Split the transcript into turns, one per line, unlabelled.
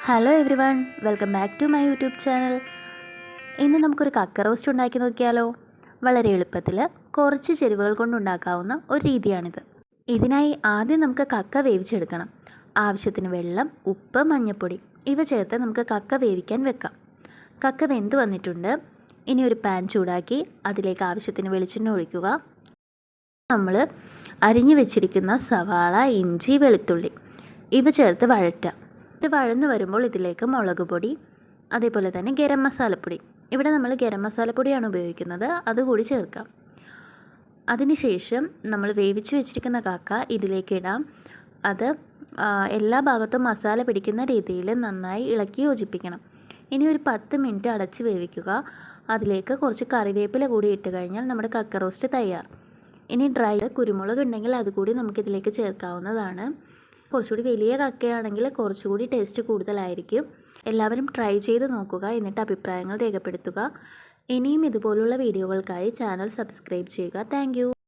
Hello everyone welcome back to my YouTube channel ഇന്ന് നമുക്കൊരു കക്ക റോസ്റ്റ് ഉണ്ടാക്കി നോക്കിയാലോ? വളരെ എളുപ്പത്തിൽ കുറച്ച് ചെരുവകൾ കൊണ്ടുണ്ടാക്കാവുന്ന ഒരു രീതിയാണിത്. ഇതിനായി ആദ്യം നമുക്ക് കക്ക വേവിച്ചെടുക്കണം. ആവശ്യത്തിന് വെള്ളം ഉപ്പ് മഞ്ഞൾപ്പൊടി ഇവ ചേർത്ത് നമുക്ക് കക്ക വേവിക്കാൻ വെക്കാം. കക്ക വെന്ത് വന്നിട്ടുണ്ട്. ഇനി ഒരു പാൻ ചൂടാക്കി അതിലേക്ക് ആവശ്യത്തിന് വെളിച്ചെണ്ണ ഒഴിക്കുക. നമ്മൾ അരിഞ്ഞു വെച്ചിരിക്കുന്ന സവാള ഇഞ്ചി വെളുത്തുള്ളി ഇവ ചേർത്ത് വഴറ്റാം. ഇത് വഴന്നു വരുമ്പോൾ ഇതിലേക്ക് മുളക് പൊടി അതേപോലെ തന്നെ ഗരം മസാലപ്പൊടി. ഇവിടെ നമ്മൾ ഗരം മസാലപ്പൊടിയാണ് ഉപയോഗിക്കുന്നത്. അതുകൂടി ചേർക്കാം. അതിനുശേഷം നമ്മൾ വേവിച്ച് വെച്ചിരിക്കുന്ന കാക്ക ഇതിലേക്ക് ഇടാം. അത് എല്ലാ ഭാഗത്തും മസാല പിടിക്കുന്ന രീതിയിൽ നന്നായി ഇളക്കി യോജിപ്പിക്കണം. ഇനി ഒരു പത്ത് മിനിറ്റ് അടച്ച് വേവിക്കുക. അതിലേക്ക് കുറച്ച് കറിവേപ്പില കൂടി ഇട്ട് കഴിഞ്ഞാൽ നമ്മുടെ കക്ക റോസ്റ്റ് തയ്യാർ. ഇനി ഡ്രൈ കുരുമുളക് ഉണ്ടെങ്കിൽ അതുകൂടി നമുക്കിതിലേക്ക് ചേർക്കാവുന്നതാണ്. കുറച്ചുകൂടി വലിയ കക്കയാണെങ്കിൽ കുറച്ചുകൂടി ടേസ്റ്റ് കൂടുതലായിരിക്കും. എല്ലാവരും ട്രൈ ചെയ്ത് നോക്കുക. എന്നിട്ട് അഭിപ്രായങ്ങൾ രേഖപ്പെടുത്തുക. ഇനിയും ഇതുപോലുള്ള വീഡിയോകൾക്കായി ചാനൽ സബ്സ്ക്രൈബ് ചെയ്യുക. താങ്ക്